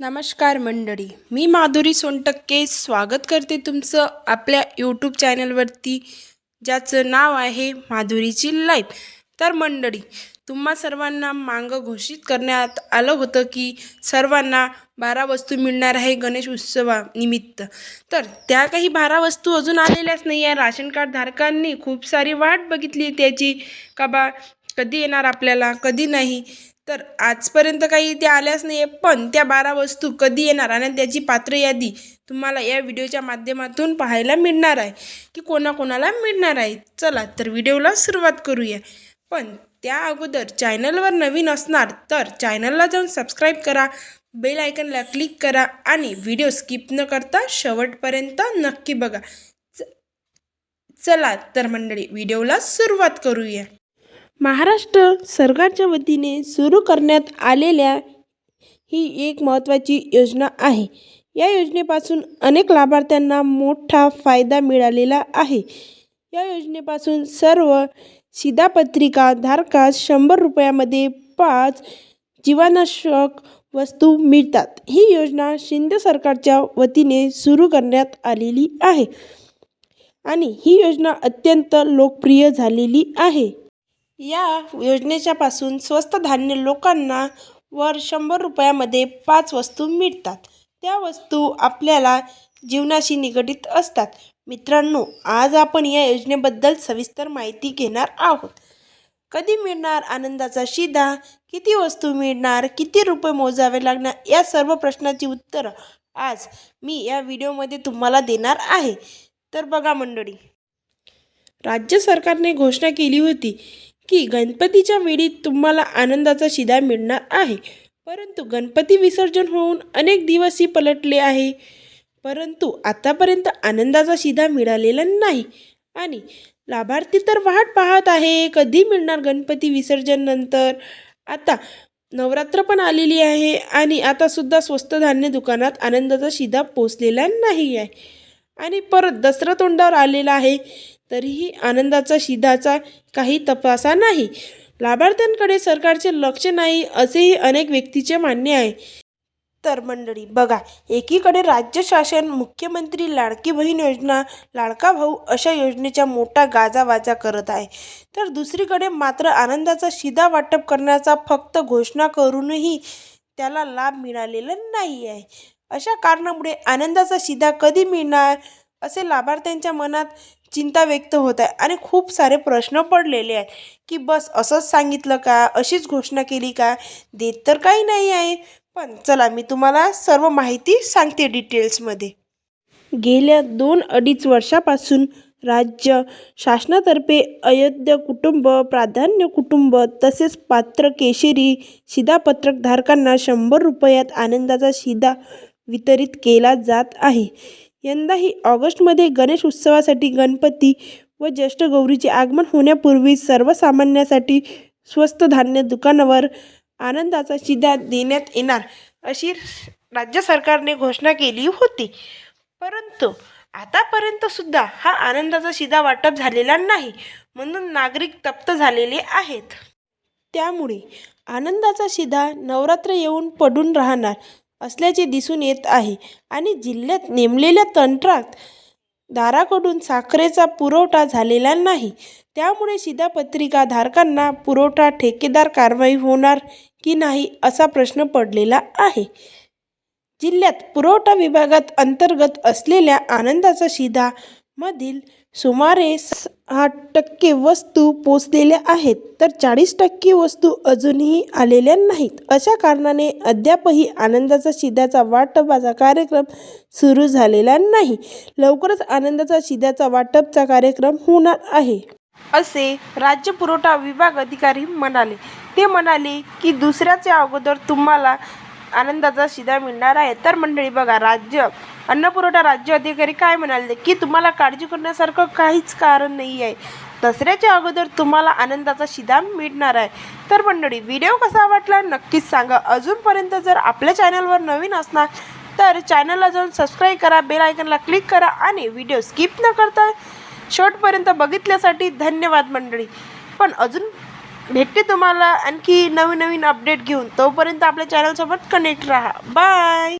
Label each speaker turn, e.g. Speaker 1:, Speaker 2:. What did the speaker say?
Speaker 1: नमस्कार मंडळी मी माधुरी सोनटक्के स्वागत करते तुमचं आपल्या यूट्यूब चॅनलवरती ज्याचं नाव आहे माधुरीची लाईफ तर मंडळी तुम्हा सर्वांना मागं घोषित करण्यात आलं होतं की सर्वांना बारा वस्तू मिळणार आहे गणेश उत्सवानिमित्त. तर त्या काही बारा वस्तू अजून आलेल्याच नाही आहे. राशन कार्ड धारकांनी खूप सारी वाट बघितली त्याची का बा कधी येणार आपल्याला कधी नाही. तर आजपर्यंत काही त्या आल्याच नाही आहे पण त्या बारा वस्तू कधी येणार आणि त्याची पात्र यादी तुम्हाला या व्हिडिओच्या माध्यमातून पाहायला मिळणार आहे की कोणाकोणाला मिळणार आहे. चला तर व्हिडिओला सुरुवात करूया. पण त्या अगोदर चॅनलवर नवीन असणार तर चॅनलला जाऊन सबस्क्राईब करा बेल आयकनला क्लिक करा आणि व्हिडिओ स्किप न करता शेवटपर्यंत नक्की बघा. च- चला तर मंडळी व्हिडिओला सुरुवात करूया. महाराष्ट्र सरकारच्या वतीने सुरू करण्यात आलेल्या ही एक महत्त्वाची योजना आहे. या योजनेपासून अनेक लाभार्थ्यांना मोठा फायदा मिळालेला आहे. या योजनेपासून सर्व सिधापत्रिका धारकास शंभर रुपयामध्ये पाच जीवनावश्यक वस्तू मिळतात. ही योजना शिंदे सरकारच्या वतीने सुरू करण्यात आलेली आहे आणि ही योजना अत्यंत लोकप्रिय झालेली आहे. या योजनेच्यापासून स्वस्त धान्य लोकांना वर शंभर रुपयामध्ये पाच वस्तू मिळतात. त्या वस्तू आपल्याला जीवनाशी निगडीत असतात. मित्रांनो आज आपण या योजनेबद्दल सविस्तर माहिती घेणार आहोत. कधी मिळणार आनंदाचा शिधा किती वस्तू मिळणार? किती रुपये मोजावे लागणार? या सर्व प्रश्नाची उत्तरं आज मी या व्हिडिओमध्ये तुम्हाला देणार आहे. तर बघा मंडळी राज्य सरकारने घोषणा केली होती की गणपतीच्या वेळी तुम्हाला आनंदाचा शिदा मिळणार आहे. परंतु गणपती विसर्जन होऊन अनेक दिवसही पलटले आहे. परंतु आतापर्यंत आनंदाचा शिधा मिळालेला नाही. आणि लाभार्थी तर वाट पाहत आहे कधी मिळणार गणपती विसर्जन नंतर? आता नवरात्र पण आलेली आहे आणि आतासुद्धा स्वस्त धान्य दुकानात आनंदाचा शिधा पोचलेला नाही आहे. आणि परत दसरा तोंडावर आलेला आहे. तरीही आनंदाचा शिधाचा काही तपासा नाही. लाभार्थ्यांकडे सरकारचे लक्ष नाही असेही अनेक व्यक्तीचे मान्य आहे. तर मंडळी बघा एकीकडे राज्य शासन मुख्यमंत्री लाडकी बहीण योजना लाडका भाऊ अशा योजनेचा मोठा गाजावाजा करत आहे. तर दुसरीकडे मात्र आनंदाचा शिधा वाटप करण्याचा फक्त घोषणा करूनही त्याला लाभ मिळालेला नाही आहे. अशा कारणामुळे आनंदाचा शिधा कधी मिळणार असे लाभार्थ्यांच्या मनात चिंता व्यक्त होत आहे. आणि खूप सारे प्रश्न पडलेले आहेत की बस असंच सांगितलं का? अशीच घोषणा केली का? देत तर काही नाही आहे. पण चला मी तुम्हाला सर्व माहिती सांगते डिटेल्समध्ये गेल्या दोन अडीच वर्षापासून राज्य शासनातर्फे अयोध्या कुटुंब प्राधान्य कुटुंब तसेच पात्र केशरी शिधापत्रक धारकांना शंभर रुपयात आनंदाचा शिधा वितरित केला जात आहे. यंदाही ऑगस्टमध्ये गणेश उत्सवासाठी गणपती व ज्येष्ठ गौरीचे आगमन होण्यापूर्वी सर्वसामान्यांसाठी स्वस्त धान्य दुकानावर आनंदाचा शिधा देण्यात येणार अशी राज्य सरकारने घोषणा केली होती. परंतु आतापर्यंत सुद्धा हा आनंदाचा शिधा वाटप झालेला नाही म्हणून नागरिक तप्त झालेले आहेत. त्यामुळे आनंदाचा शिदा नवरात्र येऊन पडून राहणार असल्याचे दिसून येत आहे. आणि जिल्ह्यात नेमलेल्या तंत्रात दाराकडून साखरेचा पुरवठा झालेला नाही. त्यामुळे शिधापत्रिका धारकांना पुरवठा ठेकेदार कारवाई होणार की नाही असा प्रश्न पडलेला आहे. जिल्ह्यात पुरवठा विभागात अंतर्गत असलेल्या आनंदाचा शिधा मधील सुमारे साठ टक्के वस्तू पोचलेल्या आहेत तर चाळीस टक्के वस्तू अजूनही आलेल्या नाहीत. अशा कारणाने अद्यापही आनंदाचा शिध्याचा वाटपाचा कार्यक्रम सुरू झालेला नाही. लवकरच आनंदाचा शिध्याचा वाटपचा कार्यक्रम होणार आहे. असे राज्य पुरवठा विभाग अधिकारी म्हणाले. ते म्हणाले की दुसऱ्याच्या अगोदर तुम्हाला आनंदाचा शिधा मिळणार आहे. तर मंडळी बघा राज्य अन्नपुरवठा राज्य अधिकारी काय म्हणाले? की तुम्हाला काळजी करण्यासारखं काहीच कारण नाही आहे दसऱ्याच्या अगोदर तुम्हाला आनंदाचा शिदाम मिळणार आहे. तर मंडळी व्हिडिओ कसा वाटला नक्कीच सांगा. अजूनपर्यंत जर आपल्या चॅनलवर नवीन असणार तर चॅनलला जाऊन सबस्क्राईब करा बेल आयकनला क्लिक करा आणि व्हिडिओ स्किप न करता शेवटपर्यंत बघितल्यासाठी धन्यवाद मंडळी. पण अजून भेटते तुम्हाला आणखी नवीन नवीन अपडेट घेऊन. तोपर्यंत आपल्या चॅनलसोबत कनेक्ट राहा. बाय